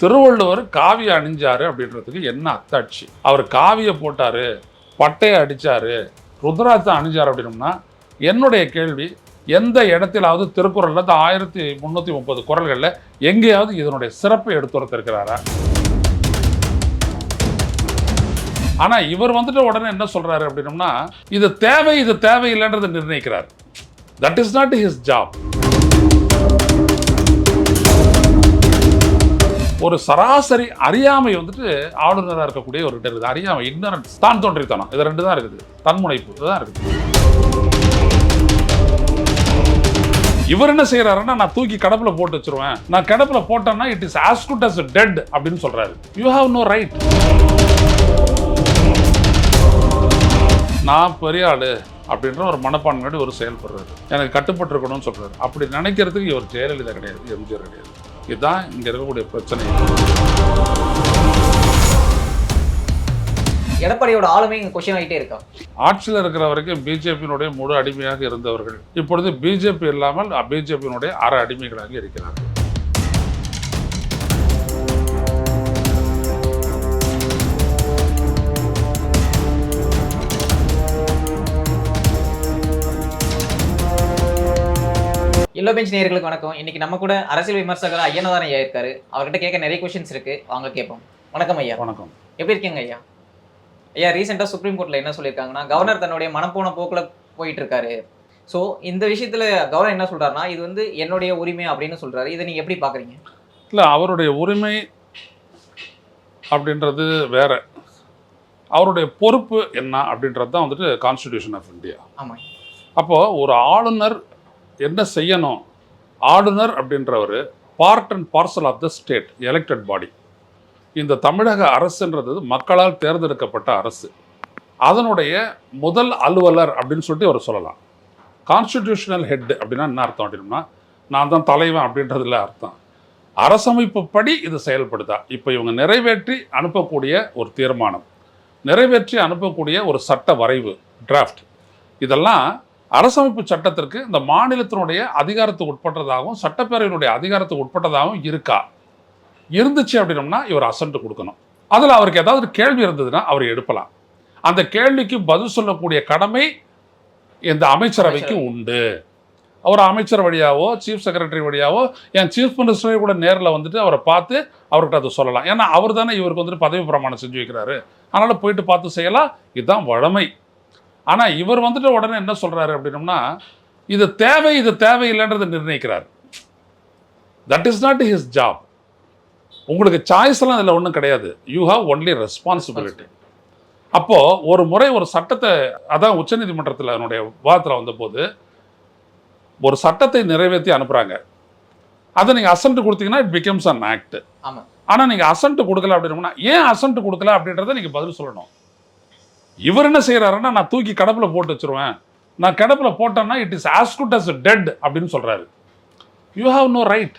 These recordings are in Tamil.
திருவள்ளுவர் காவியை அணிஞ்சாரு அப்படின்றதுக்கு என்ன அத்தாட்சி? அவர் காவியை போட்டாரு பட்டையை அடிச்சாரு ருத்ராட்சத்தை அணிஞ்சார் அப்படின்னம்னா என்னுடைய கேள்வி எந்த இடத்திலாவது திருக்குறள்ல இந்த ஆயிரத்தி முந்நூற்றி முப்பது குறள்களில் எங்கேயாவது இதனுடைய சிறப்பை எடுத்துரைத்திருக்கிறாரா ஆனால் இவர் வந்துட்டு உடனே என்ன சொல்கிறாரு அப்படின்னோம்னா இது தேவை இது தேவையில்லைன்றதை நிர்ணயிக்கிறார். That is not his job ஒரு சராசரி அறியாமை வந்துட்டு ஆளுநராக இருக்கக்கூடிய ஒரு கிட்ட இருக்குது அறியாமை ignorance தான் தோன்றித்தனம். இது ரெண்டு தான் இருக்குது. தன்முனைப்பு இதுதான் இருக்குது. இவர் என்ன செய்யறாருன்னா நான் தூக்கி கடப்புல போட்டு வச்சிருவேன். நான் கடப்புல போட்டேன்னா it is as good as dead அப்படின்னு சொல்றாரு. யூ ஹாவ் நோ ரைட் நான் பெரிய ஆளு அப்படின்ற ஒரு மனப்பான்மையோடு ஒரு செயல்படுறாரு. எனக்கு கட்டுப்பட்டிருக்கணும்னு சொல்றாரு. அப்படி நினைக்கிறதுக்கு இவர் ஜெயலலிதா கிடையாது எம்ஜிஆர் கிடையாது. இதுதான் இங்க இருக்கக்கூடிய பிரச்சனை. எடப்பாடியோட ஆளுமை இங்க கொஸ்டின் ஆகிட்டே இருக்கா? ஆட்சியில் இருக்கிற வரைக்கும் பிஜேபியினுடைய முழு அடிமையாக இருந்தவர்கள். இப்பொழுது பிஜேபி இல்லாமல் பிஜேபியினுடைய அற அடிமைகளாக இருக்கிறார்கள். எல்லோ பெஞ்ச் நேயர்களுக்கு வணக்கம். இன்னைக்கு நம்ம கூட அரசியல் விமர்சகர் ஐயனதாரன் ஐயா இருக்காரு. அவர்கிட்ட கேட்க நிறைய கொஸ்டின்ஸ் இருக்கு. வாங்க கேட்போம். வணக்கம் ஐயா. வணக்கம். எப்படி இருக்கீங்க ஐயா? ஐயா ரீசெண்டாக சுப்ரீம் கோர்ட்ல என்ன சொல்லியிருக்காங்கன்னா கவர்னர் தன்னுடைய மனப்போன போக்குல போயிட்டு இருக்காரு ஸோ இந்த விஷயத்துல கவர்னர் என்ன சொல்றாருன்னா இது வந்து என்னுடைய உரிமை அப்படின்னு சொல்றாரு. இதை நீங்க எப்படி பாக்குறீங்க? இல்லை அவருடைய உரிமை அப்படின்றது வேற. அவருடைய பொறுப்பு என்ன அப்படின்றது தான் வந்துட்டு கான்ஸ்டிடியூஷன் ஆஃப் இந்தியா ஆமா அப்போது ஒரு ஆளுநர் என்ன செய்யணும்? ஆளுநர் அப்படின்றவர் part and parcel of the state elected body இந்த தமிழக அரசுன்றது மக்களால் தேர்ந்தெடுக்கப்பட்ட அரசு. அதனுடைய முதல் அலுவலர் அப்படின்னு சொல்லிட்டு அவர் சொல்லலாம். கான்ஸ்டிடியூஷனல் ஹெட் அப்படின்னா என்ன அர்த்தம் அப்படின்னா நான் தான் தலைவன் அப்படின்றதுல அர்த்தம். அரசமைப்பு படி இது செயல்படுதா? இப்போ இவங்க நிறைவேற்றி அனுப்பக்கூடிய ஒரு தீர்மானம் நிறைவேற்றி அனுப்பக்கூடிய ஒரு சட்ட வரைவு டிராஃப்ட் இதெல்லாம் அரசமைப்பு சட்டத்திற்கு இந்த மாநிலத்தினுடைய அதிகாரத்துக்கு உட்பட்டதாகவும் சட்டப்பேரவையினுடைய அதிகாரத்துக்கு உட்பட்டதாகவும் இருக்கா? இருந்துச்சு அப்படின்னம்னா இவர் அசன்ட் கொடுக்கணும். அதில் அவருக்கு ஏதாவது கேள்வி இருந்ததுன்னா அவர் எழுப்பலாம். அந்த கேள்விக்கு பதில் சொல்லக்கூடிய கடமை இந்த அமைச்சரவைக்கு உண்டு. அவர் அமைச்சர் வழியாவோ சீஃப் செக்ரட்டரி வழியாவோ என் சீஃப் மினிஸ்டரை கூட நேரில் வந்துட்டு அவரை பார்த்து அவர்கிட்ட அதை சொல்லலாம். ஏன்னா அவர் தானே இவருக்கு வந்துட்டு பதவி பிரமாணம் செஞ்சு வைக்கிறாரு. அதனால் போயிட்டு பார்த்து செய்யலாம். இதுதான் வழமை. ஆனால் இவர் வந்துட்டு உடனே என்ன சொல்கிறாரு அப்படின்னம்னா இது தேவை இது தேவையில்லைன்றதை நிர்ணயிக்கிறார். That is not his job உங்களுக்கு சாய்ஸ் எல்லாம் இதில் ஒன்றும் கிடையாது. யூ ஹாவ் ஒன்லி ரெஸ்பான்சிபிலிட்டி அப்போது ஒரு முறை ஒரு சட்டத்தை அதான் உச்சநீதிமன்றத்தில் அதனுடைய விவாதத்தில் வந்தபோது ஒரு சட்டத்தை நிறைவேற்றி அனுப்புகிறாங்க அதை நீங்கள் அசன்ட் கொடுத்தீங்கன்னா இட் பிகம்ஸ் அன் ஆக்ட் ஆனால் நீங்கள் அசன்ட் கொடுக்கல அப்படின்னா ஏன் அசன்ட் கொடுக்கல அப்படின்றத நீங்கள் பதில் சொல்லணும். இவர் என்ன செய்கிறாருன்னா நான் தூக்கி கடப்பில் போட்டு வச்சிருவேன். நான் கடப்பில் போட்டேன்னா it is as good as dead அப்படின்னு சொல்கிறாரு யூ ஹாவ் நோ ரைட்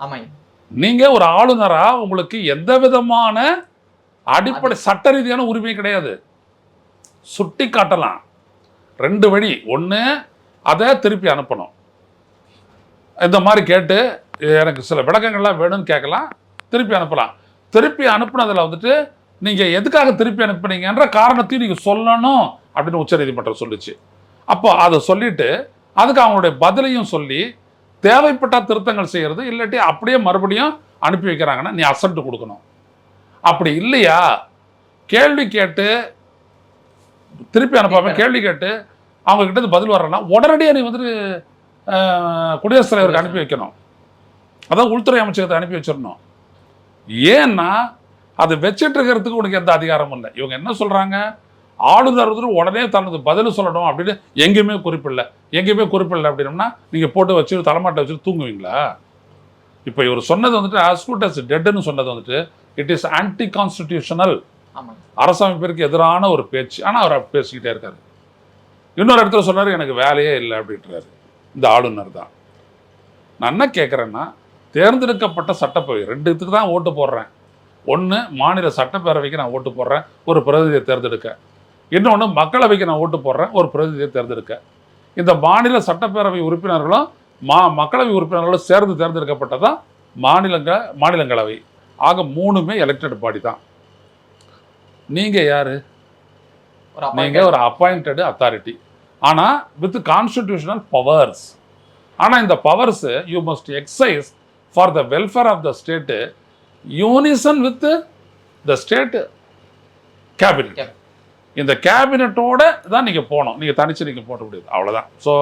ஆமா ஐயா. நீங்கள் ஒரு ஆளுநராக உங்களுக்கு எந்த விதமான அடிப்படை சட்ட ரீதியான உரிமை கிடையாது. சுட்டி காட்டலாம். ரெண்டு வழி. ஒன்று அதை திருப்பி அனுப்பணும். இந்த மாதிரி கேட்டு எனக்கு சில விளக்கங்கள்லாம் வேணும்னு கேட்கலாம். திருப்பி அனுப்பலாம். திருப்பி அனுப்புனதில் வந்துட்டு நீங்கள் எதுக்காக திருப்பி அனுப்புனீங்கன்ற காரணத்தையும் நீங்கள் சொல்லணும் அப்படின்னு உச்சநீதிமன்றம் சொல்லுச்சு. அப்போ அதை சொல்லிட்டு அதுக்கு அவங்களுடைய பதிலையும் சொல்லி தேவைப்பட்ட திருத்தங்கள் செய்கிறது இல்லாட்டி அப்படியே மறுபடியும் அனுப்பி வைக்கிறாங்கன்னா நீ அசன்ட் கொடுக்கணும். அப்படி இல்லையா? கேள்வி கேட்டு திருப்பி அனுப்பாம கேள்வி கேட்டு அவங்க கிட்ட பதில் வரலன்னா உடனடியாக நீ வந்துட்டு குடியரசுத் தலைவருக்கு அனுப்பி வைக்கணும். அதான் உள்துறை அமைச்சகத்தை அனுப்பி வச்சிடணும். ஏன்னா அது வச்சிட்டு இருக்கிறதுக்கு உனக்கு எந்த அதிகாரமும் இல்லை. இவங்க என்ன சொல்றாங்க? ஆளுநர் வந்து உடனே தனது பதில் சொல்லணும் அப்படின்னு எங்கேயுமே குறிப்பிடல. எங்கேயுமே குறிப்பிடல அப்படின்னம்னா நீங்கள் போட்டு வச்சு தலைமாட்டை வச்சு தூங்குவீங்களா? இப்போ இவர் சொன்னது வந்துட்டு as டெட்னு சொன்னது வந்துட்டு இட் இஸ் ஆன்டி கான்ஸ்டிடியூஷனல் அரசமைப்பிற்கு எதிரான ஒரு பேச்சு. ஆனால் அவர் பேசிக்கிட்டே இருக்காரு. இன்னொரு இடத்துல சொன்னார் எனக்கு வேலையே இல்லை அப்படின்றாரு. இந்த ஆளுநர் தான். நான் என்ன கேட்குறேன்னா தேர்ந்தெடுக்கப்பட்ட சட்டப்பேரவை ரெண்டு இதுக்கு தான் ஓட்டு போடுறேன். ஒன்று மாநில சட்டப்பேரவைக்கு நான் ஓட்டு போடுறேன் ஒரு பிரதிநிதியை தேர்ந்தெடுக்க. இன்னொன்று மக்களவைக்கு நான் ஓட்டு போடுறேன் ஒரு பிரதிநிதியை தேர்ந்தெடுக்க. இந்த மாநில சட்டப்பேரவை உறுப்பினர்களும் மா மக்களவை உறுப்பினர்களும் சேர்ந்து தேர்ந்தெடுக்கப்பட்டதான் மாநிலங்க மாநிலங்களவை. ஆக மூணுமே எலெக்டட் பாடி தான். நீங்கள் யார்? நீங்கள் ஒரு அப்பாயிண்டட் அத்தாரிட்டி ஆனால் வித் கான்ஸ்டிடியூஷனல் பவர்ஸ் ஆனால் இந்த powers you must exercise for the welfare of the state unison with the state cabinet. இந்த கேபினட்டோட தான் நீங்கள் போகணும் நீங்கள் தனிச்சு நீங்கள் போட முடியாது. அவ்வளோதான் ஸோ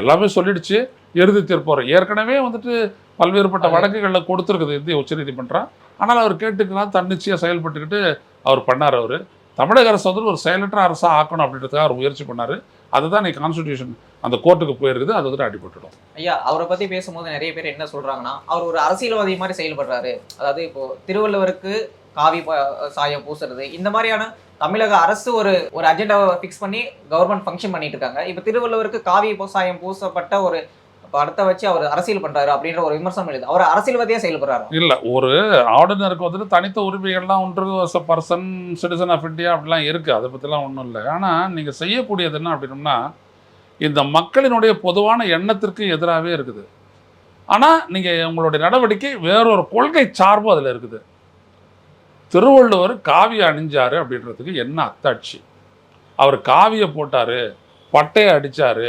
எல்லாமே சொல்லிடுச்சு. இறுதி தீர்ப்பு ஏற்கனவே வந்துட்டு பல்வேறுபட்ட வழக்குகளில் கொடுத்துருக்குது. இந்திய உச்சநீதிமன்றம் ஆனால் அவர் கேட்டுக்கலாம் தன்னிச்சையாக செயல்பட்டுக்கிட்டு அவர் பண்ணார் அவர். தமிழக அரசு வந்து ஒரு செயலற்ற அரசாக ஆக்கணும் அப்படின்றதுக்காக அவர் முயற்சி பண்ணார். அதுதான் நீ கான்ஸ்டிடியூஷன் அந்த கோர்ட்டுக்கு போயிருக்குது அது வந்துட்டு அடிபட்டுடும் ஐயா அவரை பத்தி பேசும்போது நிறைய பேர் என்ன சொல்றாங்கன்னா அவர் ஒரு அரசியல்வாதி மாதிரி செயல்படுறாரு. அதாவது இப்போ திருவள்ளுவருக்கு காவி ப- சாயம் பூசுறது. இந்த மாதிரியான தமிழக அரசு ஒரு ஒரு அஜெண்டாவை ஃபிக்ஸ் பண்ணி கவர்மெண்ட் ஃபங்க்ஷன் பண்ணிட்டு இருக்காங்க. இப்போ திருவள்ளுவருக்கு காவி பூசாயம் பூசப்பட்ட ஒரு படத்தை வச்சு அவர் அரசியல் பண்றாரு அப்படின்ற ஒரு விமர்சனம் எழுது. அவர் அரசியல்வாதியா செயல்படுறாரு? இல்லை ஒரு ஆர்டினருக்கு வந்துட்டு தனித்த உரிமைகள்லாம் ஒன்று பர்சன் சிட்டிசன் ஆஃப் இந்தியா அப்படிலாம் இருக்குது அதை பற்றிலாம் ஒன்றும் இல்லை. ஆனால் நீங்கள் செய்யக்கூடியது என்ன அப்படின்னம்னா இந்த மக்களினுடைய பொதுவான எண்ணத்திற்கு எதிராகவே இருக்குது. ஆனால் நீங்கள் உங்களுடைய நடவடிக்கை வேறொரு கொள்கை சார்பு அதில் இருக்குது. திருவள்ளுவர் காவியை அணிஞ்சாரு அப்படின்றதுக்கு என்ன அத்தாட்சி? அவர் காவியை போட்டார் பட்டையை அடித்தார்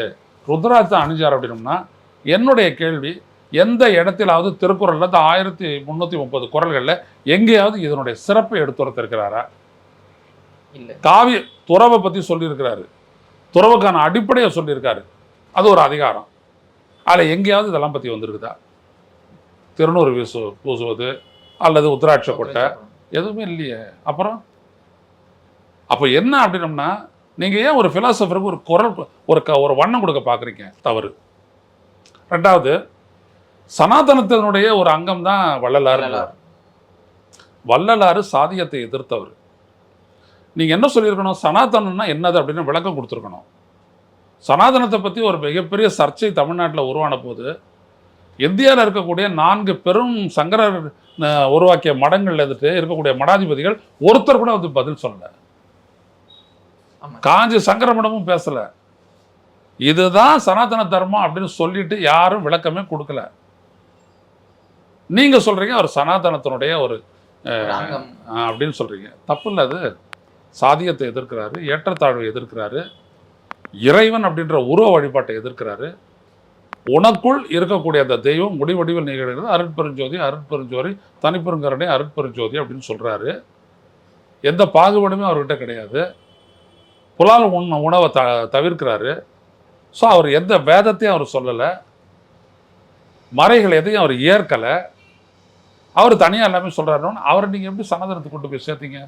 ருத்ராட்சம் அணிஞ்சார் அப்படின்னம்னா என்னுடைய கேள்வி எந்த இடத்திலாவது திருக்குறளில் இந்த ஆயிரத்தி முந்நூற்றி முப்பது குறள்களில் எங்கேயாவது இதனுடைய சிறப்பை எடுத்துரைத்திருக்கிறாரா இல்ல. காவிய துறவை பற்றி சொல்லியிருக்கிறாரு. துறவுக்கான அடிப்படையை சொல்லியிருக்காரு. அது ஒரு அதிகாரம். அதில் எங்கேயாவது இதெல்லாம் பற்றி வந்திருக்குதா? திருநூறு வீசு பூசுவது அல்லது உத்ராட்ச கொட்டை எதுவுமே இல்லையே. அப்புறம்? அப்போ என்ன அப்படின்னம்னா நீங்கள் ஏன் ஒரு ஃபிலாசபருக்கு ஒரு குரல் ஒரு க ஒரு வண்ணம் கொடுக்க பார்க்குறீங்க? தவறு. ரெண்டாவது சனாதனத்தினுடைய ஒரு அங்கம் தான் வள்ளலார். வள்ளலார் சாதியத்தை எதிர்த்தவர். நீங்கள் என்ன சொல்லியிருக்கணும்? சனாதனம்னா என்னது அப்படின்னு விளக்கம் கொடுத்துருக்கணும். சனாதனத்தை பற்றி ஒரு மிகப்பெரிய சர்ச்சை தமிழ்நாட்டில் உருவான போது இந்தியாவில் இருக்கக்கூடிய நான்கு பெரும் சங்கரர் உருவாக்கிய மடங்கள்ல இருந்துட்டு இருக்கக்கூடிய மடாதிபதிகள் ஒருத்தர் கூட வந்து பதில் சொல்லல. காஞ்சி சங்கர மடமும் பேசல. இதுதான் சனாதன தர்மம் அப்படின்னு சொல்லிட்டு யாரும் விளக்கமே கொடுக்கல. நீங்க சொல்றீங்க அவர் சனாதனத்தினுடைய ஒரு ஒரு அப்படின்னு சொல்றீங்க. தப்பு இல்லை அது. சாதியத்தை எதிர்க்கிறாரு ஏற்றத்தாழ்வை எதிர்க்கிறாரு இறைவன் அப்படின்ற உருவ வழிபாட்டை எதிர்க்கிறாரு. உனக்குள் இருக்கக்கூடிய அந்த தெய்வம் முடிவடிவில் நிகழ்கிறது அருட்பெருஞ்சோதி அருட்பெருஞ்சோதி தனிப்பெருங்கரணை அருட்பெருஞ்சோதி அப்படின்னு சொல்றாரு. எந்த பாகுபாடுமே அவர்கிட்ட கிடையாது. புலால் உண் உணவை த தவிர்க்கிறாரு. ஸோ அவர் எந்த வேதத்தையும் அவர் சொல்லலை. மறைகள் எதையும் அவர் ஏற்கலை. அவர் தனியாக எல்லாமே சொல்கிறாருன்னு அவரை நீங்கள் எப்படி சனாதனத்துக்கு கொண்டு போய் சேர்த்தீங்க?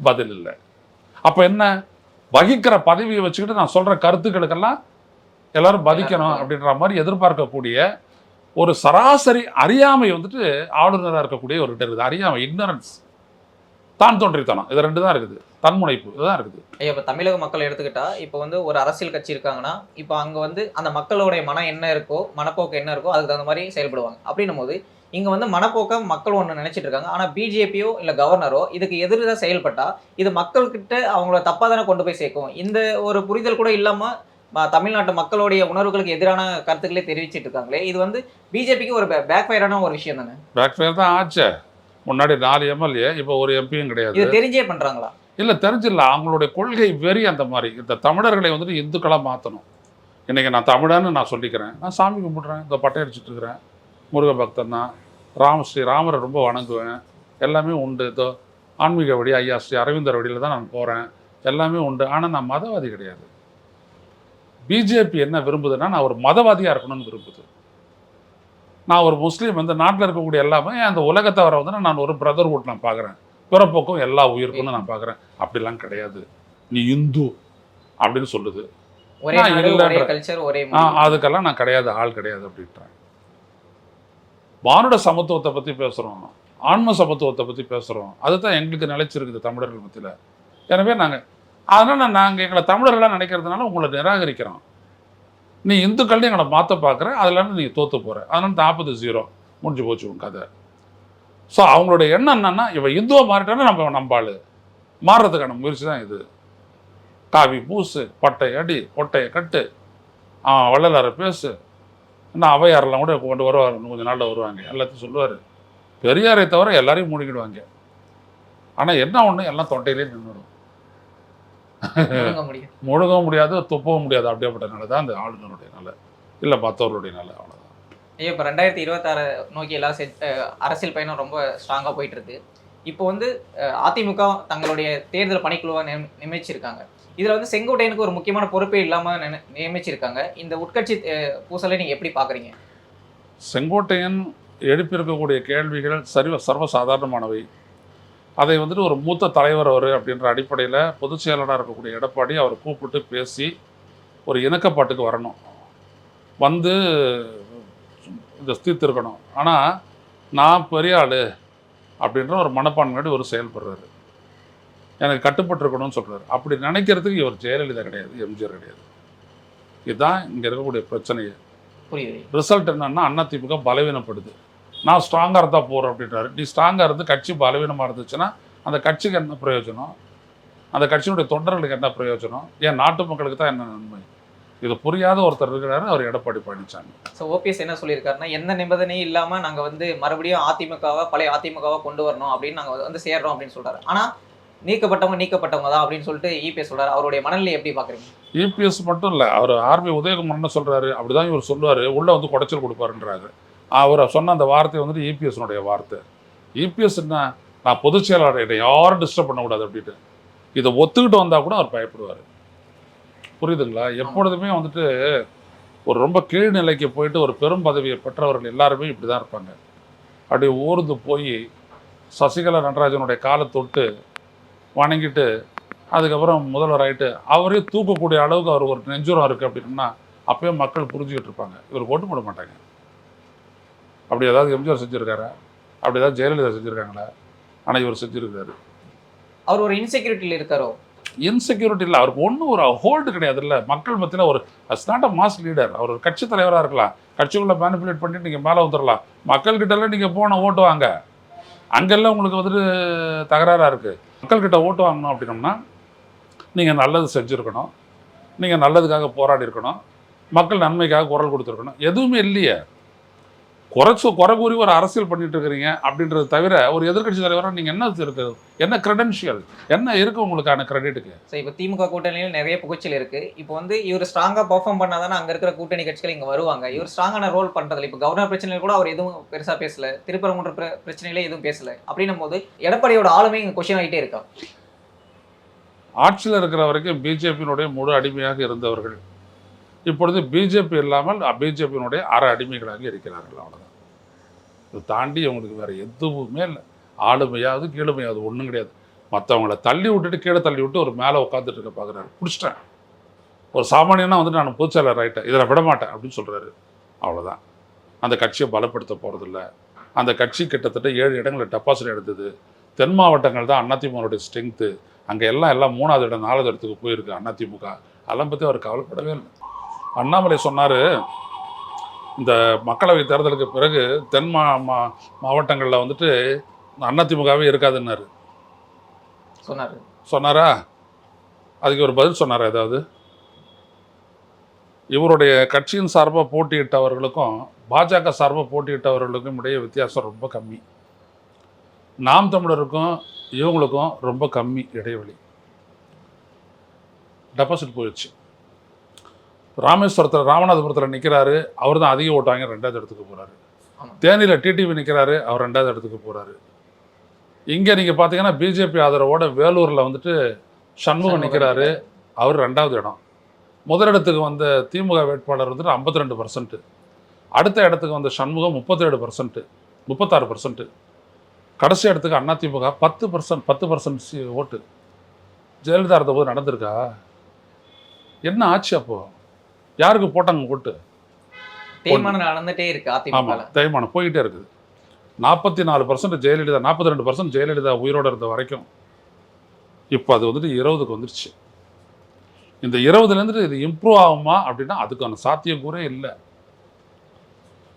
பதில் இல்லை. அப்போ என்ன? வகிக்கிற பதவியை வச்சுக்கிட்டு நான் சொல்கிற கருத்துக்களுக்கெல்லாம் எல்லாரும் பதிக்கணும் அப்படின்ற மாதிரி எதிர்பார்க்கக்கூடிய ஒரு சராசரி அறியாமை வந்துட்டு ஆளுநராக இருக்கக்கூடிய ஒரு இருக்குது அறியாமை இக்னரன்ஸ் தான் தோன்றித்தனம் இது ரெண்டு தான் இருக்குது. தன்முனைப்பு. இதுதான் இருக்குது. ஐயா இப்போ தமிழக மக்கள் எடுத்துக்கிட்டா இப்போ வந்து ஒரு அரசியல் கட்சி இருக்காங்கன்னா இப்போ அங்கே வந்து அந்த மக்களுடைய மனம் என்ன இருக்கோ மனப்போக்கு என்ன இருக்கோ அதுக்கு தகுந்த மாதிரி செயல்படுவாங்க. அப்படின்னும் போது இங்கே வந்து மனப்போக்க மக்கள் ஒன்று நினைச்சிட்டு இருக்காங்க. ஆனால் பிஜேபியோ இல்லை கவர்னரோ இதுக்கு எதிராக செயல்பட்டா இது மக்கள்கிட்ட அவங்கள தப்பாக தானே கொண்டு போய் சேர்க்கும். இந்த ஒரு புரிதல் கூட இல்லாமல் தமிழ்நாட்டு மக்களுடைய உணர்வுகளுக்கு எதிரான கருத்துக்களே தெரிவிச்சிட்டு இருக்காங்களே இது வந்து பிஜேபிக்கு ஒரு பேக் ஃபயரான ஒரு விஷயம் தானே? பேக் ஃபயர் தான் ஆச்சே. முன்னாடி நாலு எம்எல்ஏ இப்போ ஒரு எம்பியும் கிடையாது. தெரிஞ்சே பண்றாங்களா? இல்லை தெரிஞ்சிடல அவங்களுடைய கொள்கை வெறி அந்த மாதிரி. இந்த தமிழர்களை வந்துட்டு இந்துக்களாக மாற்றணும் இன்றைக்கி நான் தமிழன்னு நான் சொல்லிக்கிறேன். நான் சாமி கும்பிட்றேன். இந்த பட்டை அடிச்சிட்டு இருக்கிறேன். முருக பக்தன் தான். ராம ஸ்ரீ ராமரை ரொம்ப வணங்குவேன். எல்லாமே உண்டு. இதோ ஆன்மீக வழி ஐயா ஸ்ரீ அரவிந்தர் வழியில் தான் நான் போகிறேன் எல்லாமே உண்டு. ஆனால் நான் மதவாதி கிடையாது. பிஜேபி என்ன விரும்புதுன்னா நான் ஒரு மதவாதியாக இருக்கணும்னு விரும்புது. நான் ஒரு முஸ்லீம் இந்த நாட்டில் இருக்கக்கூடிய எல்லாமே அந்த உலகத்தை வர வந்து நான் ஒரு பிரதர்ஹுட் நான் பார்க்குறேன். பிறப்போக்கும் எல்லா உயிருக்கும் நான் பார்க்குறேன். அப்படிலாம் கிடையாது. நீ இந்து அப்படின்னு சொல்லுது. அதுக்கெல்லாம் நான் கிடையாது ஆள் கிடையாது அப்படின்றேன் மானுட சமத்துவத்தை பற்றி பேசுகிறோம் ஆன்ம சமத்துவத்தை பற்றி பேசுகிறோம் அதுதான் எங்களுக்கு நிலைச்சிருக்குது தமிழர்கள் மத்தியில். எனவே நாங்கள் அதனால் நாங்கள் எங்களை தமிழர்களாக நினைக்கிறதுனால உங்களை நிராகரிக்கிறோம். நீ இந்துக்கள்னு எங்களை மாற்ற பார்க்குற அதில் நீங்கள் தோற்று போகிற அதனால நாற்பது ஜீரோ முடிஞ்சு போச்சு உன் கதை. ஸோ அவங்களுடைய எண்ணம் என்னன்னா இவன் இந்துவை மாறிட்டானே நம்ம நம்பாள். மாறுறதுக்கான முயற்சி தான் இது. காவி பூசு பட்டை அடி பொட்டையை கட்டு. ஆ வள்ளலாரை பேசு. இன்னும் அவையாரெல்லாம் கூட கொண்டு வருவார் கொஞ்சம் நாளில் வருவாங்க. எல்லாத்தையும் சொல்லுவார். பெரியாரை தவிர எல்லாரையும் மூடிக்கிடுவாங்க. ஆனால் என்ன ஒன்று எல்லாம் தொண்டையிலே நின்றுடும் முழுகவும் முடியாது. துப்பவும் முடியாது அப்படியேப்பட்ட நிலை தான் அந்த ஆளுநருடைய நிலை. இல்லை மற்றவர்களுடைய நிலை அவ்வளோதான் ஐயா இப்போ ரெண்டாயிரத்தி இருபத்தாறு நோக்கி எல்லாம் செட் அரசியல் பயணம் ரொம்ப ஸ்ட்ராங்காக போயிட்டு இருக்கு இப்போ வந்து அதிமுக தங்களுடைய தேர்தல் பணிக்குழுவை நியமி- நியமிச்சிருக்காங்க. இதில் வந்து செங்கோட்டையனுக்கு ஒரு முக்கியமான பொறுப்பே இல்லாமல் நியமிச்சிருக்காங்க. இந்த உட்கட்சி பூசலை நீங்கள் எப்படி பார்க்குறீங்க செங்கோட்டையன் எழுப்பியிருக்கக்கூடிய கேள்விகள் சர்வ சர்வசாதாரணமானவை அதை வந்துட்டு ஒரு மூத்த தலைவர் அவர் அப்படின்ற அடிப்படையில் பொதுச் செயலாளராக இருக்கக்கூடிய எடப்பாடி அவரை கூப்பிட்டு பேசி ஒரு இணக்கப்பாட்டுக்கு வரணும். வந்து இந்த தீர்த்திருக்கணும். ஆனால் நான் பெரிய ஆள் அப்படின்ற ஒரு மனப்பான்மையோடு இவர் செயல்படுறாரு. எனக்கு கட்டுப்பட்டிருக்கணும்னு சொல்கிறாரு அப்படி நினைக்கிறதுக்கு இவர் ஜெயலலிதா கிடையாது எம்ஜிஆர் கிடையாது. இதுதான் இங்கே இருக்கக்கூடிய பிரச்சனையே. புரியுது. ரிசல்ட் என்னன்னா அதிமுக பலவீனப்படுது. நான் ஸ்ட்ராங்காக இருந்தால் போகிறேன் அப்படின்றாரு. நீ ஸ்ட்ராங்காக இருந்து கட்சி பலவீனமாக இருந்துச்சுன்னா அந்த கட்சிக்கு என்ன பிரயோஜனம்? அந்த கட்சியினுடைய தொண்டர்களுக்கு என்ன பிரயோஜனம்? ஏன் நாட்டு மக்களுக்கு தான் என்ன நன்மை? இது புரியாத ஒருத்தர் இருக்கிறாரு அவர் எடப்பாடி பழனிசாமி. ஸோ ஓபிஎஸ் என்ன சொல்லியிருக்காருன்னா எந்த நிபந்தனையும் இல்லாமல் நாங்கள் வந்து மறுபடியும் அதிமுகவை பழைய அதிமுகவை கொண்டு வரணும் அப்படின்னு நாங்கள் வந்து சேர்றோம் அப்படின்னு சொல்றாரு. ஆனால் நீக்கப்பட்டவங்க நீக்கப்பட்டவங்க தான் அப்படின்னு சொல்லிட்டு இபிஎஸ் சொல்றாரு. அவருடைய மனநிலை எப்படி பார்க்குறீங்க? இபிஎஸ் மட்டும் இல்லை அவர் ஆர்பி உதயகுமார் என்ன சொல்கிறாரு அப்படிதான் இவர் சொல்லுவார். உள்ளே வந்து குடைச்சல் கொடுப்பாருன்றாரு. அவரை சொன்ன அந்த வார்த்தை வந்துட்டு இபிஎஸ்னுடைய வார்த்தை. இபிஎஸ் என்ன? நான் பொதுச் செயலாளர் என்னை யாரும் டிஸ்டர்ப் பண்ணக்கூடாது அப்படின்ட்டு. இதை ஒத்துக்கிட்டு வந்தால் கூட அவர் பயப்படுவார். புரியுதுங்களா? எப்பொழுதுமே வந்துட்டு ஒரு ரொம்ப கீழ்நிலைக்கு போயிட்டு ஒரு பெரும் பதவியை பெற்றவர்கள் எல்லாருமே இப்படி தான் இருப்பாங்க. அப்படி ஊர்ந்து போய் சசிகலா நடராஜனுடைய காலை தொட்டு வணங்கிட்டு அதுக்கப்புறம் முதல்வர் ஆகிட்டு அவரே தூக்கக்கூடிய அளவுக்கு அவர் ஒரு நெஞ்சுரம் இருக்குது அப்படின்னா அப்பயே மக்கள் புரிஞ்சுக்கிட்டு இருப்பாங்க. இவர் ஓட்டு போட மாட்டாங்க. அப்படி ஏதாவது எம்ஜிஆர் செஞ்சுருக்காரா? அப்படி ஏதாவது ஜெயலலிதா செஞ்சுருக்காங்களா? ஆனால் இவர் செஞ்சுருக்காரு. அவர் ஒரு இன்செக்யூரிட்டியில் இருக்காரோ? இன்செக்யூரிட்டி இல்லை. அவருக்கு ஒன்றும் ஒரு ஹோல்டு கிடையாது இல்லை. மக்கள் மத்தியில் ஒரு as not a mass leader அவர் ஒரு கட்சி தலைவராக இருக்கலாம். கட்சிக்குள்ளே மேனிப்புலேட் பண்ணிட்டு நீங்கள் மேலே வந்துடலாம் மக்கள்கிட்டலாம் நீங்கள் போன ஓட்டு வாங்க. அங்கெல்லாம் உங்களுக்கு வந்துட்டு தகராறாக இருக்குது மக்கள்கிட்ட ஓட்டு வாங்கணும் அப்படின்னம்னா நீங்கள் நல்லது செஞ்சுருக்கணும். நீங்கள் நல்லதுக்காக போராடி இருக்கணும் மக்கள் நன்மைக்காக குரல் கொடுத்துருக்கணும். எதுவுமே இல்லையே. குறைச்சு குறை கூறி ஒரு அரசியல் பண்ணிட்டு இருக்கிறீங்க அப்படின்றது தவிர ஒரு எதிர்க்கட்சி தலைவராக நீங்கள் என்ன இருக்குது என்ன கிரெடென்ஷியல் என்ன இருக்குது உங்களுக்கான கிரெடிட்டுக்கு ஸோ இப்போ திமுக கூட்டணியில் நிறைய புகைச்சல் இருக்கு. இப்போ வந்து இவர் ஸ்ட்ராங்காக பெர்ஃபார்ம் பண்ணாதானே அங்கே இருக்கிற கூட்டணி கட்சிகள் இங்கே வருவாங்க. இவர் ஸ்ட்ராங்கான ரோல் பண்ணுறதில்ல இப்போ கவர்னர் பிரச்சனையில் கூட அவர் எதுவும் பெருசாக பேசல. திருப்பரங்குன்ற பிர பிரச்சனையில எதுவும் பேசல. அப்படின்னும் போது எடப்பாடியோட ஆளுமே இங்கே கொஸ்டின் ஆகிட்டே இருக்கா? ஆட்சியில் இருக்கிற வரைக்கும் பிஜேபியினுடைய முழு அடிமையாக இருந்தவர்கள். இப்பொழுது பிஜேபி இல்லாமல் பிஜேபியினுடைய அற அடிமைகளாக இருக்கிறார்கள் அவ்வளோதான் இது தாண்டி அவங்களுக்கு வேறு எதுவுமே இல்லை. ஆளுமையாவது கீழுமையாவது ஒன்றும் கிடையாது. மற்றவங்கள தள்ளி விட்டுட்டு கீழே தள்ளி விட்டு ஒரு மேலே உட்காந்துட்டு இருக்க பார்க்குறாரு. பிடிச்சிட்டேன். ஒரு சாமானியனா வந்துட்டு நான் பொதுச்செயலர் ஆகிட்டேன் இதில் விட மாட்டேன் அப்படின்னு சொல்கிறாரு அவ்வளோதான் அந்த கட்சியை பலப்படுத்த போகிறதில்ல அந்த கட்சி கிட்டத்தட்ட ஏழு இடங்களில் டெபாசிட் எடுத்தது. தென் மாவட்டங்கள் தான் அதிமுகனுடைய ஸ்ட்ரென்த்து. அங்கே எல்லாம் எல்லாம் மூணாவது இடம் நாலாவது இடத்துக்கு போயிருக்கு அதிமுக அதெல்லாம் பற்றி அவர் கவலைப்படவே இல்லை. அண்ணாமலை சொன்னார் இந்த மக்களவை தேர்தலுக்கு பிறகு தென் மா மா மாவட்டங்களில் வந்துட்டு அதிமுகவே இருக்காதுன்னாரு. சொன்னார். சொன்னாரா? அதுக்கு ஒரு பதில் சொன்னாரா ஏதாவது? இவருடைய கட்சியின் சார்பாக போட்டியிட்டவர்களுக்கும் பாஜக சார்பாக போட்டியிட்டவர்களுக்கும் இடையே வித்தியாசம் ரொம்ப கம்மி. நாம் தமிழருக்கும் இவங்களுக்கும் ரொம்ப கம்மி இடைவெளி. டெபாசிட் போயிடுச்சு. ராமேஸ்வரத்தில் ராமநாதபுரத்தில் நிற்கிறாரு அவர் தான் அதிக ஓட்டு வாங்கி ரெண்டாவது இடத்துக்கு போகிறாரு. தேனியில் டிடிவி நிற்கிறாரு அவர் ரெண்டாவது இடத்துக்கு போகிறாரு இங்கே நீங்கள் பார்த்தீங்கன்னா பிஜேபி ஆதரவோட வேலூரில் வந்துட்டு சண்முகம் நிற்கிறாரு அவர் ரெண்டாவது இடம். முதலிடத்துக்கு வந்த திமுக வேட்பாளர் வந்துட்டு ஐம்பத்தி ரெண்டு பர்சன்ட் அடுத்த இடத்துக்கு வந்த சண்முகம் முப்பத்தேழு பர்சன்ட் முப்பத்தாறு பர்சன்ட் கடைசி இடத்துக்கு அதிமுக பத்து பர்சன்ட் பத்து பர்சன்ட் ஓட்டு. ஜெயலலிதா இருந்தபோது நடந்திருக்கா? என்ன ஆச்சு அப்போ? யாருக்கு போட்டாங்க ஓட்டு தேய்மானம் நடந்துட்டே இருக்கு அதிமுக ஆமாம் தேய்மானம் போய்கிட்டே இருக்குது. நாற்பத்தி நாலு பர்சன்ட் ஜெயலலிதா நாற்பத்தி ரெண்டு பர்சன்ட் ஜெயலலிதா உயிரோடு இருந்த வரைக்கும் இப்போ அது வந்துட்டு இருபதுக்கு வந்துருச்சு. இந்த இருபதுலேருந்து இது இம்ப்ரூவ் ஆகுமா அப்படின்னா அதுக்கான சாத்தியக்கூறே இல்லை.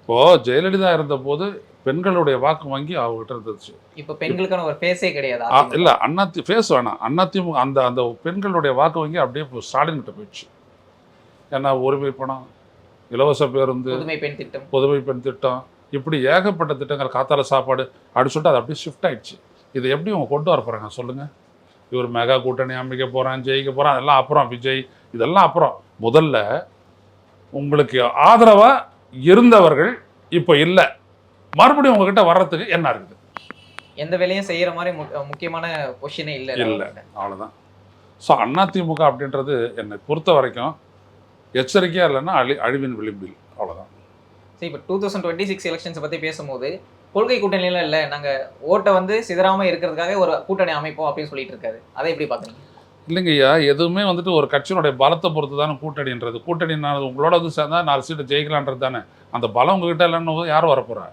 இப்போது ஜெயலலிதா இருந்தபோது பெண்களுடைய வாக்கு வங்கி அவங்ககிட்ட இருந்துச்சு. இப்போ பெண்களுக்கான ஒரு ஃபேஸே கிடையாது அதிமுக. இல்ல அண்ணாத்தி ஃபேஸ் வேணாம். அண்ணாத்திமுக அந்த அந்த பெண்களுடைய வாக்கு வங்கி அப்படியே ஸ்டாலின் கிட்ட போயிடுச்சு. ஏன்னா ஒருமை பணம் இலவச பேருந்து புதுமை பெண் திட்டம். புதுமை பெண் திட்டம். இப்படி ஏகப்பட்ட திட்டங்கள் காத்தால சாப்பாடு அப்படி சொல்லிட்டு அது அப்படியே ஷிஃப்ட் ஆயிடுச்சு. இதை எப்படி அவங்க கொண்டு வர போகிறாங்க சொல்லுங்கள் இவர் மெகா கூட்டணி அமைக்க போகிறான் ஜெயிக்க போகிறான் அதெல்லாம் அப்புறம் விஜய் இதெல்லாம் அப்புறம். முதல்ல உங்களுக்கு ஆதரவாக இருந்தவர்கள் இப்போ இல்லை. மறுபடியும் உங்ககிட்ட வர்றதுக்கு என்ன இருக்குது? எந்த வேலையும் செய்யற மாதிரி முக்கியமான கொஸ்டினே இல்ல. இல்ல. அவ்வளோதான் ஸோ அதிமுக அப்படின்றது என்னை பொறுத்த வரைக்கும் எச்சரிக்கையாக இல்லைன்னா அழி அழிவின் விளிம்பில். அவ்வளோதான் சரி இப்போ two thousand twenty six elections பத்தி பேசும்போது கொள்கை கூட்டணியில இல்ல நாங்க ஓட்டை வந்து சிதறாம இருக்கிறதுக்காக ஒரு கூட்டணி அமைப்போம் அப்படின்னு சொல்லிட்டு இருக்காரு. அதை எப்படி பாக்குறீங்க? இல்லைங்க ஐயா எதுவுமே வந்துட்டு ஒரு கட்சியினுடைய பலத்தை பொறுத்து தானே கூட்டணின்றது. கூட்டணின்றது உங்களோட வந்து சேர்ந்தா நாலு சீட்டு ஜெயிக்கலான்றது தானே. அந்த பலம் உங்ககிட்ட இல்லைன்னு போது யார் வரப்போறா?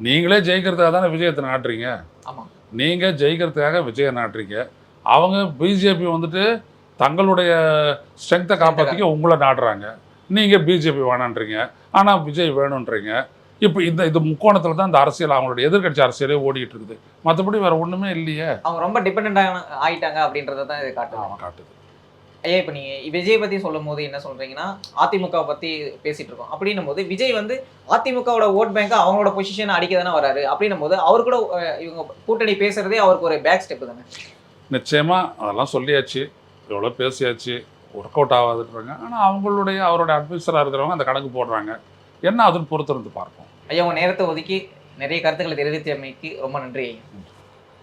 நீங்களே ஜெயிக்கிறதுக்காக தானே விஜயத்தை நாட்டுறீங்க. ஆமா. நீங்கள் ஜெயிக்கிறதுக்காக விஜயை நாட்டுறீங்க. அவங்க பிஜேபி வந்துட்டு தங்களுடைய ஸ்ட்ரென்த்தை காப்பாற்றிக்க உங்களை நாடுறாங்க. நீங்கள் பிஜேபி வேணான்றீங்க. ஆனால் விஜய் வேணுன்றீங்க. இப்போ இந்த இது முக்கோணத்தில் தான் இந்த அரசியல் அவங்களுடைய எதிர்க்கட்சி அரசியலே ஓடிட்டு இருக்குது. மற்றபடி வேற ஒன்றுமே இல்லையே. அவங்க ரொம்ப டிபெண்ட் ஆயிட்டாங்க அப்படின்றத தான் இது காட்டுது. காட்டுது. ஐயா இப்போ நீங்க விஜய் பத்தி சொல்லும் போது என்ன சொல்றீங்கன்னா அதிமுக பத்தி பேசிட்டு இருக்கோம். அப்படின்னும் போது விஜய் வந்து அதிமுகவோட ஓட் பேங்க் அவங்களோட பொசிஷன் அடிக்க தானே வராரு. அப்படின்னும் போது அவர் கூட இவங்க கூட்டணி பேசுறதே அவருக்கு ஒரு பேக் ஸ்டெப் தானே? நிச்சயமாக அதெல்லாம் சொல்லியாச்சு. எவ்வளோ பேசியாச்சு ஒர்க் அவுட் ஆகாதுன்றாங்க. ஆனால் அவங்களுடைய அவருடைய அட்வைசராக இருக்கிறவங்க அந்த கணக்கு போடுறாங்க. என்ன அதுன்னு பொறுத்திருந்து பார்ப்போம். ஐயா உங்க நேரத்தை ஒதுக்கி நிறைய கருத்துக்களை தெரிவித்தமைக்கு ரொம்ப நன்றி ஐயா.